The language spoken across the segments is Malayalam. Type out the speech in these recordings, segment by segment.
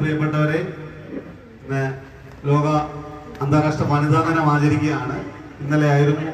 പ്രിയപ്പെട്ടവരെ ഇന്ന് ലോക അന്താരാഷ്ട്ര വനിതാ ദിനം ആചരിക്കുകയാണ്. ഇന്നലെ ആയിരുന്നു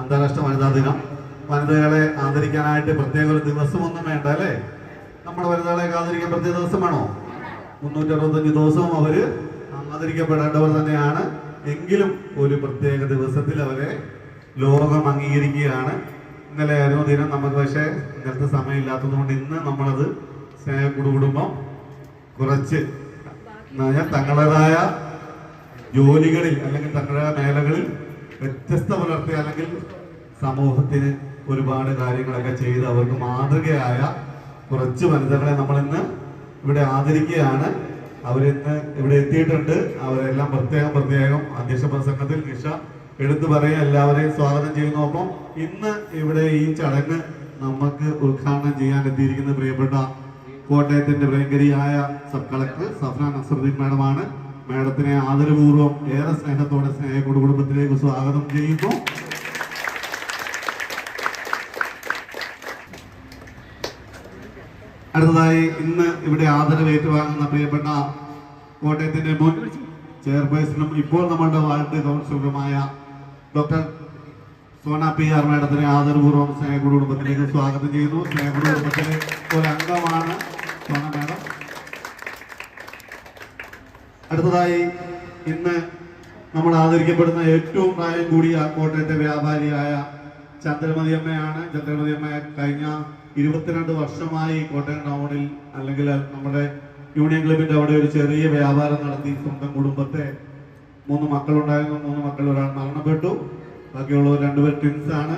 അന്താരാഷ്ട്ര വനിതാ ദിനം. വനിതകളെ ആദരിക്കാനായിട്ട് പ്രത്യേക ഒരു ദിവസം ഒന്നും വേണ്ട അല്ലേ? നമ്മുടെ വനിതകളെ ആദരിക്കാൻ പ്രത്യേക ദിവസം വേണോ മുന്നൂറ്റി അറുപത്തഞ്ച് ദിവസവും അവർ ആദരിക്കപ്പെടേണ്ടവർ തന്നെയാണ്. എങ്കിലും ഒരു പ്രത്യേക ദിവസത്തിൽ അവരെ ലോകം അംഗീകരിക്കുകയാണ്. ഇന്നലെ ആയിരുന്നു ദിനം നമുക്ക് പക്ഷേ ഇന്നലത്തെ സമയമില്ലാത്തത് കൊണ്ട് ഇന്ന് നമ്മളത് സ്നേഹ കുടുംബം കുറച്ച് തങ്ങളുടേതായ ജോലികളിൽ അല്ലെങ്കിൽ തങ്ങളുടെ മേഖലകളിൽ വ്യത്യസ്ത പുലർത്തി അല്ലെങ്കിൽ സമൂഹത്തിന് ഒരുപാട് കാര്യങ്ങളൊക്കെ ചെയ്ത് അവർക്ക് മാതൃകയായ കുറച്ച് വനിതകളെ നമ്മൾ ഇന്ന് ഇവിടെ ആദരിക്കുകയാണ്. അവരിന്ന് ഇവിടെ എത്തിയിട്ടുണ്ട്. അവരെല്ലാം പ്രത്യേകം പ്രത്യേകം അധ്യക്ഷ പ്രസംഗത്തിൽ നിഷ എടുത്തു പറയുക എല്ലാവരെയും സ്വാഗതം ചെയ്യുന്നു. അപ്പം ഇന്ന് ഇവിടെ ഈ ചടങ്ങ് നമുക്ക് ഉദ്ഘാടനം ചെയ്യാൻ എത്തിയിരിക്കുന്ന പ്രിയപ്പെട്ട കോട്ടയത്തിന്റെ പ്രിയങ്കരിയായ സബ് കളക്ടർ സഫ്ന നസറുദ്ദീൻ മാഡമാണ്. മാഡത്തിനെ ആദരപൂർവം ഏറെ സ്നേഹത്തോടെ സ്നേഹക്കൂട് കുടുംബത്തിലേക്ക് സ്വാഗതം ചെയ്യുന്നു. അടുത്തതായി ഇന്ന് ഇവിടെ ആദരവ് ഏറ്റുവാങ്ങുന്ന പ്രിയപ്പെട്ട കോട്ടയത്തിന്റെ മുൻ ചെയർപേഴ്സണും ഇപ്പോൾ നമ്മളുടെ വാർഡ് കൗൺസിലറുമായ ഡോക്ടർ സോന പി ആർ മാഡത്തിനെ ആദരപൂർവം സ്നേഹ കുടുംബത്തിലേക്ക് സ്വാഗതം ചെയ്യുന്നു. സ്നേഹ കുടുംബത്തിലെ ഒരു അംഗമാണ്. സോന മാഡം അടുത്തതായി ഇന്ന് നമ്മൾ ആദരിക്കപ്പെടുന്ന ഏറ്റവും പ്രായം കൂടിയ കോട്ടയത്തെ വ്യാപാരിയായ ചന്ദ്രമതി അമ്മയാണ്. ചന്ദ്രമതി അമ്മ കഴിഞ്ഞ ഇരുപത്തിരണ്ട് വർഷമായി കോട്ടയം ടൗണിൽ അല്ലെങ്കിൽ നമ്മുടെ യൂണിയൻ ക്ലബിന്റെ അവിടെ ഒരു ചെറിയ വ്യാപാരം നടത്തി സ്വന്തം കുടുംബത്തെ. മൂന്ന് മക്കളുണ്ടായിരുന്നു. മൂന്ന് മക്കൾ ഒരാൾ മരണപ്പെട്ടു. ബാക്കിയുള്ളവർ രണ്ടുപേർ ട്വിൻസ് ആണ്.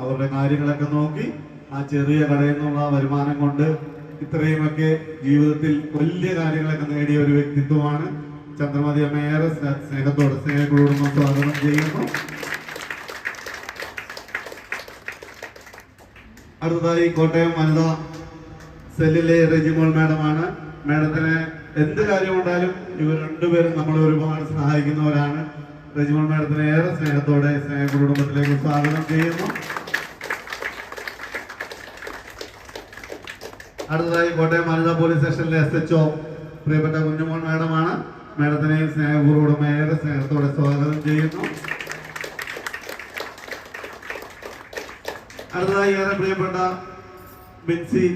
അവരുടെ കാര്യങ്ങളൊക്കെ നോക്കി ആ ചെറിയ കടയിൽ നിന്നുള്ള വരുമാനം കൊണ്ട് ഇത്രയുമൊക്കെ ജീവിതത്തിൽ വലിയ കാര്യങ്ങളൊക്കെ നേടിയ ഒരു വ്യക്തിത്വമാണ് ചന്ദ്രമതി അമ്മ ഏറെ സ്നേ- സ്നേഹത്തോടെ സ്നേഹക്കുടുംബം സ്വാഗതം ചെയ്യുന്നു. അടുത്തതായി കോട്ടയം വനിതാ സെല്ലിലെ റെജിമോൾ മാഡമാണ്. മാഡത്തിന് എന്ത് കാര്യം ഉണ്ടായാലും ഇവർ രണ്ടുപേരും നമ്മളെ ഒരുപാട് സഹായിക്കുന്നവരാണ്. റെജിമോൾ മാഡത്തിന് ഏറെ സ്നേഹത്തോടെ സ്നേഹ കുടുംബത്തിലേക്ക് സ്വാഗതം ചെയ്യുന്നു. അടുത്തതായി കോട്ടയം മാനിത പോലീസ് സ്റ്റേഷനിലെ എസ് എച്ച് ഒ പ്രിയപ്പെട്ട കുഞ്ഞുമോൻ മാഡമാണ്. മാഡത്തിനെയും സ്നേഹപൂർവം ഏറെ സ്നേഹത്തോടെ സ്വാഗതം ചെയ്യുന്നു. അടുത്തതായി ഏറെ പ്രിയപ്പെട്ട ബിൻസി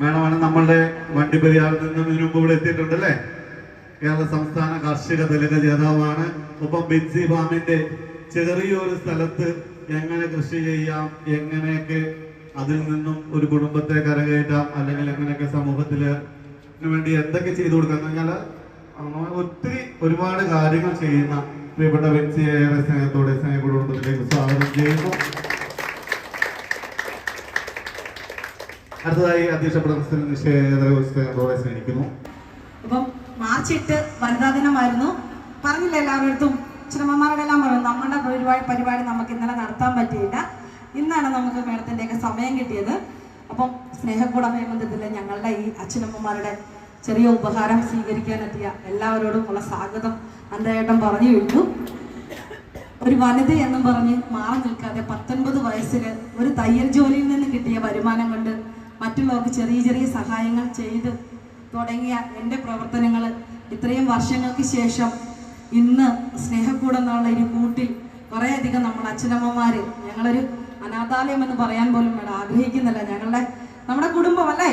മാഡമാണ് നമ്മളുടെ വണ്ടിപ്പെരിയാറിൽ നിന്നും ഇതിനു മുമ്പ് ഇവിടെ എത്തിയിട്ടുണ്ട് അല്ലേ? കേരള സംസ്ഥാന കാർഷിക തിലക ജേതാവാണ്. ഒപ്പം ബിൻസി ഫാമിന്റെ ചെറിയൊരു സ്ഥലത്ത് എങ്ങനെ കൃഷി ചെയ്യാം എങ്ങനെയൊക്കെ അതിൽ നിന്നും ഒരു കുടുംബത്തെ കരകയറ്റാം അല്ലെങ്കിൽ എങ്ങനെയൊക്കെ സമൂഹത്തിൽ വേണ്ടി എന്തൊക്കെ ചെയ്തു കൊടുക്കാം പറഞ്ഞാൽ ഒത്തിരി ഒരുപാട് കാര്യങ്ങൾ ചെയ്യുന്ന പ്രിയപ്പെട്ട വ്യക്തിയെ ഏറെ സ്നേഹത്തോടെ സ്നേഹ കുടുംബത്തിലേക്ക് സ്വാഗതം ചെയ്യുന്നു. അടുത്തതായി അധ്യക്ഷ നിഷേധത്തോടെ സ്നേഹിക്കുന്നു. അപ്പം മാർച്ച് എട്ട് വനിതാ ദിനമായിരുന്നു. പറഞ്ഞില്ല എല്ലാവരുടെ ചിലമ്മമാരുടെ എല്ലാം പറഞ്ഞു നമ്മുടെ പരിപാടി പരിപാടി നമുക്ക് ഇന്നലെ നടത്താൻ പറ്റിയില്ല. ഇന്നാണ് നമുക്ക് മേഡത്തിന്റെയൊക്കെ സമയം കിട്ടിയത്. അപ്പം സ്നേഹക്കൂട മേമന്ദത്തിൽ ഞങ്ങളുടെ ഈ അച്ഛനമ്മമാരുടെ ചെറിയ ഉപഹാരം സ്വീകരിക്കാനെത്തിയ എല്ലാവരോടും ഉള്ള സ്വാഗതം അന്തേട്ടം പറഞ്ഞു വിട്ടു. ഒരു വനിത എന്നും പറഞ്ഞ് മാറി നിൽക്കാതെ പത്തൊൻപത് വയസ്സിൽ ഒരു തയ്യൽ ജോലിയിൽ നിന്ന് കിട്ടിയ വരുമാനം കൊണ്ട് മറ്റുള്ളവർക്ക് ചെറിയ ചെറിയ സഹായങ്ങൾ ചെയ്ത് തുടങ്ങിയ എന്റെ പ്രവർത്തനങ്ങൾ ഇത്രയും വർഷങ്ങൾക്ക് ശേഷം ഇന്ന് സ്നേഹക്കൂടം എന്നുള്ള ഒരു കൂട്ടിൽ കുറേയധികം നമ്മൾ അച്ഛനമ്മമാർ ഞങ്ങളൊരു അനാഥാലയം എന്ന് പറയാൻ പോലും മേഡം ആഗ്രഹിക്കുന്നില്ല. ഞങ്ങളുടെ നമ്മുടെ കുടുംബം അല്ലേ?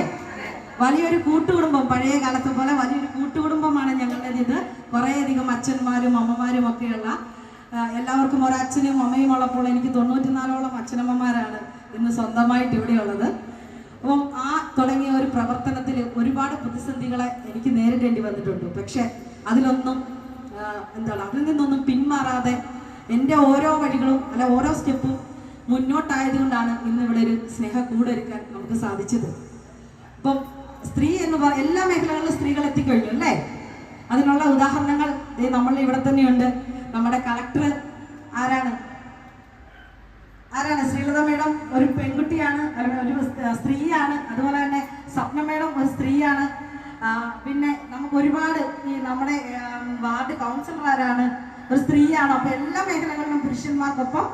വലിയൊരു കൂട്ടുകുടുംബം. പഴയ കാലത്തെ പോലെ വലിയൊരു കൂട്ടുകുടുംബമാണ് ഞങ്ങളുടെ ഇത് കുറേയധികം അച്ഛന്മാരും അമ്മമാരും ഒക്കെയുള്ള എല്ലാവർക്കും ഒരച്ഛനും അമ്മയും ഉള്ളപ്പോൾ എനിക്ക് തൊണ്ണൂറ്റിനാലോളം അച്ഛനമ്മമാരാണ് ഇന്ന് സ്വന്തമായിട്ട് ഇവിടെയുള്ളത് അപ്പം ആ തുടങ്ങിയ ഒരു പ്രവർത്തനത്തിൽ ഒരുപാട് പ്രതിസന്ധികളെ എനിക്ക് നേരിടേണ്ടി വന്നിട്ടുണ്ട്. പക്ഷെ അതിലൊന്നും എന്താണ് അതിൽ നിന്നൊന്നും പിന്മാറാതെ എന്റെ ഓരോ വഴികളും അല്ല ഓരോ സ്റ്റെപ്പും മുന്നോട്ടായതുകൊണ്ടാണ് ഇന്ന് ഇവിടെ ഒരു സ്നേഹ കൂടൊരുക്കാൻ നമുക്ക് സാധിച്ചത്. അപ്പം സ്ത്രീ എന്ന് എല്ലാ മേഖലകളിലും സ്ത്രീകൾ എത്തിക്കഴിഞ്ഞു അല്ലേ? അതിനുള്ള ഉദാഹരണങ്ങൾ നമ്മൾ ഇവിടെ തന്നെയുണ്ട്. നമ്മുടെ കളക്ടർ ആരാണ്? ആരാണ്? ശ്രീലത മേഡം ഒരു പെൺകുട്ടിയാണ് ഒരു സ്ത്രീയാണ്. അതുപോലെ തന്നെ സ്വപ്ന മേഡം ഒരു സ്ത്രീയാണ്. പിന്നെ നമുക്ക് ഒരുപാട് ഈ നമ്മുടെ വാർഡ് കൗൺസിലർ ആരാണ് ഒരു സ്ത്രീയാണ്. അപ്പൊ എല്ലാ മേഖലകളിലും പുരുഷന്മാർക്കൊപ്പം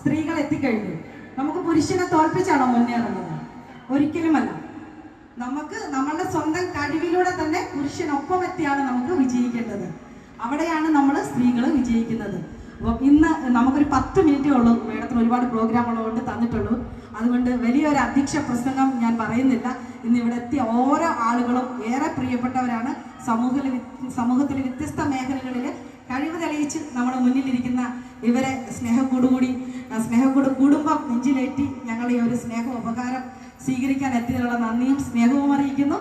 സ്ത്രീകൾ എത്തിക്കഴിഞ്ഞു നമുക്ക് പുരുഷനെ തോൽപ്പിച്ചാണോ മുന്നേറുന്നത് ഒരിക്കലുമല്ല. നമുക്ക് നമ്മളുടെ സ്വന്തം കഴിവിലൂടെ തന്നെ പുരുഷനൊപ്പം എത്തിയാണ് നമുക്ക് വിജയിക്കേണ്ടത്. അവിടെയാണ് നമ്മൾ സ്ത്രീകൾ വിജയിക്കുന്നത്. അപ്പം ഇന്ന് നമുക്കൊരു പത്ത് മിനിറ്റേ ഉള്ളൂ. മേഡത്തിന് ഒരുപാട് പ്രോഗ്രാം ഉള്ളതുകൊണ്ട് തന്നിട്ടുള്ളൂ. അതുകൊണ്ട് വലിയൊരു അധ്യക്ഷ പ്രസംഗം ഞാൻ പറയുന്നില്ല. ഇന്ന് ഇവിടെ എത്തിയ ഓരോ ആളുകളും ഏറെ പ്രിയപ്പെട്ടവരാണ്. സമൂഹത്തിൽ സമൂഹത്തിലെ വ്യത്യസ്ത മേഖലകളിൽ കഴിവ് തെളിയിച്ച് നമ്മുടെ മുന്നിലിരിക്കുന്ന ഇവരെ സ്നേഹക്കൂടുകൂടി സ്നേഹക്കൂട് കുടുംബം നെഞ്ചിലേറ്റി ഞങ്ങൾ ഈ ഒരു സ്നേഹ ഉപകാരം സ്വീകരിക്കാൻ എത്തിയതിനുള്ള നന്ദിയും സ്നേഹവും അറിയിക്കുന്നു.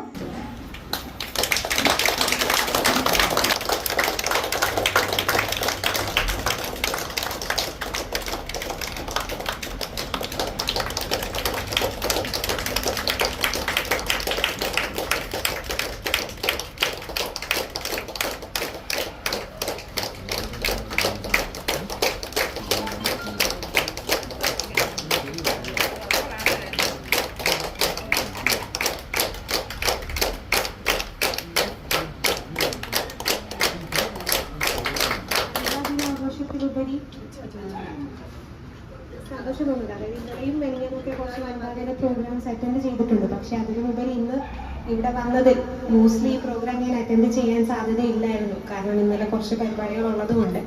ഇവിടെ വന്നതിൽ മോസ്റ്റ്ലി ഈ പ്രോഗ്രാം ഞാൻ അറ്റൻഡ് ചെയ്യാൻ സാധ്യതയില്ലായിരുന്നു. കാരണം ഇന്നലെ കുറച്ച് പരിപാടികൾ ഉള്ളതുകൊണ്ട്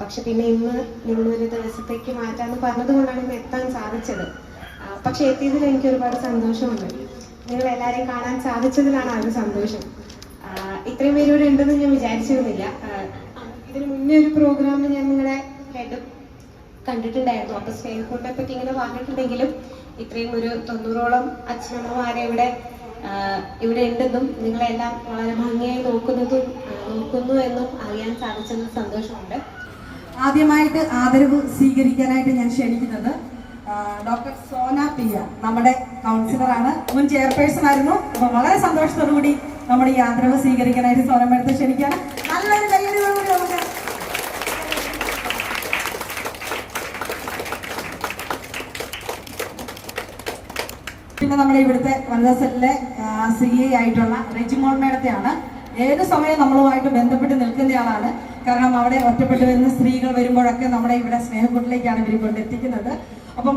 പക്ഷെ പിന്നെ ഇന്ന് നിങ്ങളൊരു ദിവസത്തേക്ക് മാറ്റാന്ന് പറഞ്ഞതുകൊണ്ടാണ് ഇന്ന് എത്താൻ സാധിച്ചത്. പക്ഷെ എത്തിയതിൽ എനിക്ക് ഒരുപാട് സന്തോഷമുണ്ട്. നിങ്ങൾ എല്ലാവരെയും കാണാൻ സാധിച്ചതിലാണ് ആ ഒരു സന്തോഷം. ഇത്രയും പേര് ഇവിടെ ഉണ്ടെന്ന് ഞാൻ വിചാരിച്ചിരുന്നില്ല. ഇതിന് മുന്നേ ഒരു പ്രോഗ്രാമിൽ ഞാൻ നിങ്ങളെ ഹെഡ് കണ്ടിട്ടുണ്ടായിരുന്നു. അപ്പൊ സ്നേഹക്കൂട്ടിനെ പറ്റി ഇങ്ങനെ പറഞ്ഞിട്ടുണ്ടെങ്കിലും ഇത്രയും ഒരു തൊണ്ണൂറോളം അച്ഛനമ്മമാരെ ഇവിടെ ഇവിടെ ഉണ്ടെന്നും നിങ്ങളെല്ലാം വളരെ ഭംഗിയായി നോക്കുന്നതും നോക്കുന്നു എന്നും അറിയാൻ സാധിച്ചതിൽ സന്തോഷമുണ്ട്. ആദ്യമായിട്ട് ആദരവ് സ്വീകരിക്കാനായിട്ട് ഞാൻ ക്ഷണിക്കുന്നത് ഡോക്ടർ സോന പിയ നമ്മുടെ കൗൺസിലറാണ്. മുൻ ചെയർപേഴ്സൺ ആയിരുന്നു അപ്പൊ വളരെ സന്തോഷത്തോടു കൂടി നമ്മുടെ ഈ ആദരവ് സ്വീകരിക്കാനായിട്ട് സോന മേഡത്തെ ക്ഷണിക്കുകയാണ്. നല്ലൊരു കയ്യടിയോടുകൂടി നമുക്ക് പിന്നെ നമ്മുടെ ഇവിടുത്തെ വനിതാ സെല്ലിലെ സി എ ആയിട്ടുള്ള റെജിമോൾ മേഡത്തെയാണ് ഏത് സമയം നമ്മളുമായിട്ട് ബന്ധപ്പെട്ട് നിൽക്കുന്നയാളാണ് കാരണം അവിടെ ഒറ്റപ്പെട്ട് വരുന്ന സ്ത്രീകൾ വരുമ്പോഴൊക്കെ നമ്മുടെ ഇവിടെ സ്നേഹക്കൂട്ടിലേക്കാണ് ഇവർ കൊണ്ടെത്തിക്കുന്നത് അപ്പം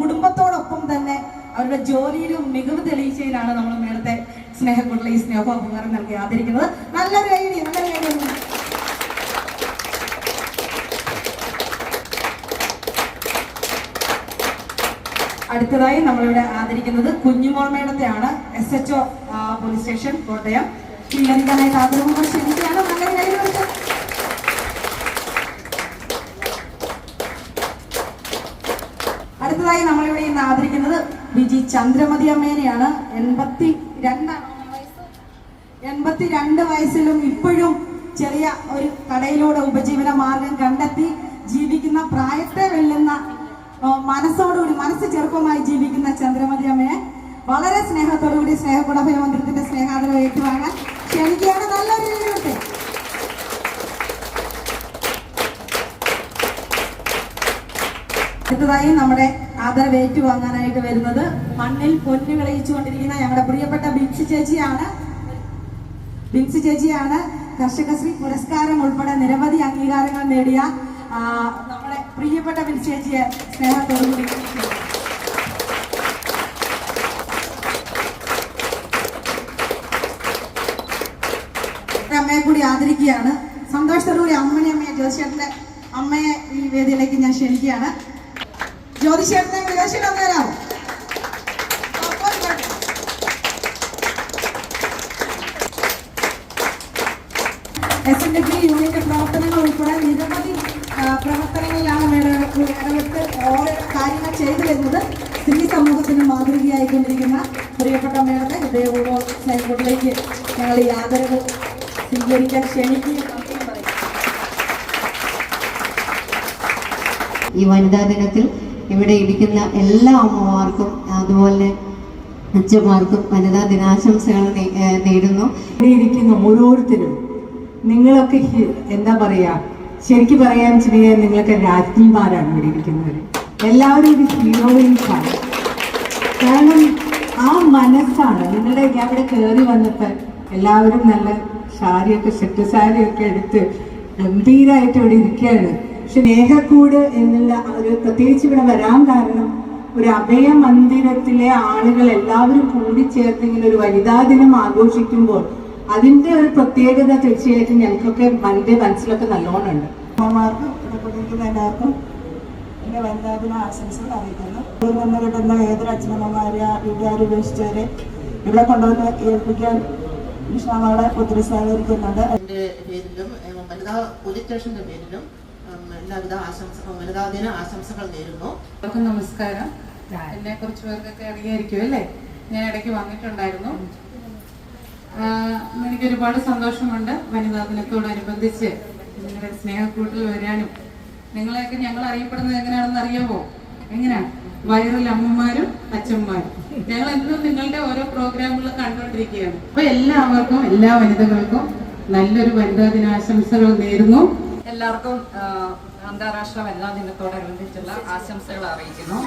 കുടുംബത്തോടൊപ്പം തന്നെ അവരുടെ ജോലിയിലും മികവ് തെളിയിച്ചതിനാണ് നമ്മൾ മേഡത്തെ സ്നേഹക്കൂട്ടിലെ ഈ സ്നേഹോപകാരം നൽകി ആദരിക്കുന്നത്. നല്ലൊരു ഐഡിയ നല്ലൊരു ഐഡിയ. അടുത്തതായി നമ്മളിവിടെ ആദരിക്കുന്നത് Kunjumol മേടത്തെയാണ് S H O police station Kottayam. കൈ കൊടുത്ത്. അടുത്തതായി നമ്മളിവിടെ ഇന്ന് ആദരിക്കുന്നത് വിജി ചന്ദ്രമതി അമ്മേനെയാണ്. എൺപത്തി രണ്ടാണ് എൺപത്തി രണ്ട് വയസ്സിലും ഇപ്പോഴും ചെറിയ ഒരു കടയിലൂടെ ഉപജീവന മാർഗം കണ്ടെത്തി ജീവിക്കുന്ന പ്രായത്തെ വെല്ലുന്ന മനസ്സോടുകൂടി മനസ്സ് ചെറുപ്പമായി ജീവിക്കുന്ന ചന്ദ്രമതി അമ്മയെ വളരെ സ്നേഹത്തോടുകൂടി സ്നേഹകുടഭയ മന്ത്രത്തിന്റെ സ്നേഹാദരം ഏറ്റുവാങ്ങാൻ ക്ഷണിക്കുകയാണ്. നല്ലൊരു രീതിയിലൂടെ അടുത്തതായി നമ്മുടെ ആദരവ് ഏറ്റുവാങ്ങാനായിട്ട് വരുന്നത് മണ്ണിൽ പൊന്നു വിളയിച്ചുകൊണ്ടിരിക്കുന്ന ഞങ്ങളുടെ പ്രിയപ്പെട്ട ബിൻസി ചേച്ചിയാണ്. ബിൻസി ചേച്ചിയാണ് കർഷകശ്രീ പുരസ്കാരം ഉൾപ്പെടെ നിരവധി അംഗീകാരങ്ങൾ നേടിയ പ്രിയപ്പെട്ട വിൽച്ചേച്ചിയെ ചേച്ചിയെ സ്നേഹത്തോടുകൂടി അമ്മയെ കൂടി ആദരിക്കുകയാണ് സന്തോഷത്തോടുകൂടി അമ്മനെ അമ്മയെ ജ്യോതിഷേട്ടന്റെ അമ്മയെ ഈ വേദിയിലേക്ക് ഞാൻ ക്ഷണിക്കുകയാണ് ജ്യോതിഷേട്ടനെ ജ്യോതിഷേട്ടൻ ഒന്ന്. എസ് എൻ ഡി യൂണിറ്റ് പ്രവർത്തനങ്ങൾ ഉൾപ്പെടെ ഇടപെട്ട് ഓരോ കാര്യങ്ങൾ ചെയ്തു വരുന്നത് സ്ത്രീ സമൂഹത്തിന് മാതൃകയായിക്കൊണ്ടിരിക്കുന്ന പ്രിയപ്പെട്ട മേളത്തെ ഹൃദയപൂർവം സ്നേഹത്തിലേക്ക് ഞങ്ങൾ ഈ ആദരവ് സ്വീകരിക്കാൻ ക്ഷണിക്കുകയും ഈ വനിതാ ദിനത്തിൽ ഇവിടെ ഇരിക്കുന്ന എല്ലാ അമ്മമാർക്കും അതുപോലെ അച്ഛന്മാർക്കും വനിതാ ദിനാശംസകൾ നേടുന്നു നേരുന്നു. ഇവിടെ ഇരിക്കുന്ന ഓരോരുത്തരും നിങ്ങളൊക്കെ എന്താ പറയാ ശരിക്കും പറയാൻ ചെറിയ നിങ്ങൾക്ക് രാജ്ഞിമാരാണ് ഇവിടെ ഇരിക്കുന്നവർ എല്ലാവരും ഇത് ഹീറോയിൻസാണ് കാരണം ആ മനസ്സാണ്. നിങ്ങളുടെ ഞാൻ ഇവിടെ കയറി വന്നപ്പോൾ എല്ലാവരും നല്ല സാരിയൊക്കെ സെറ്റ് സാരിയൊക്കെ എടുത്ത് ഗംഭീരമായിട്ട് ഇവിടെ ഇരിക്കുകയാണ്. പക്ഷെ നേഹക്കൂട് എന്നുള്ള ഒരു പ്രത്യേകിച്ച് ഇവിടെ വരാൻ കാരണം ഒരു അഭയ മന്ദിരത്തിലെ ആളുകൾ എല്ലാവരും കൂടിച്ചേർത്ത് ഇങ്ങനെ ഒരു വനിതാ ദിനം ആഘോഷിക്കുമ്പോൾ അതിന്റെ ഒരു പ്രത്യേകത തീർച്ചയായിട്ടും ഞങ്ങൾക്കൊക്കെ എന്റെ മനസ്സിലൊക്കെ നല്ലോണം ഉണ്ട്. അമ്മമാർക്കും ഇവിടെ കൂടിയിരിക്കുന്ന എല്ലാവർക്കും എന്റെ വനിതാദിന ആശംസകൾ അറിയിക്കുന്നു. ഇവിടെ നിന്ന് കിട്ടുന്ന ഏതൊരു അച്ഛനമ്മമാരെ വീട്ടുകാർ ഉപേക്ഷിച്ചവരെ ഇവിടെ കൊണ്ടുവന്ന് ഏൽപ്പിക്കാൻ കൃഷ്ണമ്മയുടെ ഒത്തിരി സഹകരിക്കുന്നുണ്ട്. എന്റെ പേരിലും വനിതാ പോലീസ് സ്റ്റേഷന്റെ പേരിലും എല്ലാവിധ ആശംസ വനിതാ ദിന ആശംസകൾ നേരുന്നു. എല്ലാവർക്കും നമസ്കാരം. എന്നെ കുറച്ച് പേർക്കൊക്കെ അറിയായിരിക്കും അല്ലേ ഞാൻ ഇടയ്ക്ക് വന്നിട്ടുണ്ടായിരുന്നു. എനിക്ക് ഒരുപാട് സന്തോഷമുണ്ട് വനിതാ ദിനത്തോടനുബന്ധിച്ച് നിങ്ങളുടെ സ്നേഹക്കൂട്ടിൽ വരാനും. നിങ്ങളെയൊക്കെ ഞങ്ങൾ അറിയപ്പെടുന്നത് എങ്ങനെയാണെന്ന് അറിയാമോ എങ്ങനെയാണ്? വൈറൽ അമ്മമാരും അച്ഛന്മാരും. ഞങ്ങൾ എന്നും നിങ്ങളുടെ ഓരോ പ്രോഗ്രാമുകൾ കണ്ടുകൊണ്ടിരിക്കുകയാണ്. അപ്പൊ എല്ലാവർക്കും എല്ലാ വനിതകൾക്കും നല്ലൊരു വനിതാ ദിനാശംസകൾ നേരുന്നു. എല്ലാവർക്കും അന്താരാഷ്ട്ര വനിതാ ദിനത്തോടനുബന്ധിച്ചുള്ള ആശംസകൾ അറിയിക്കുന്നു.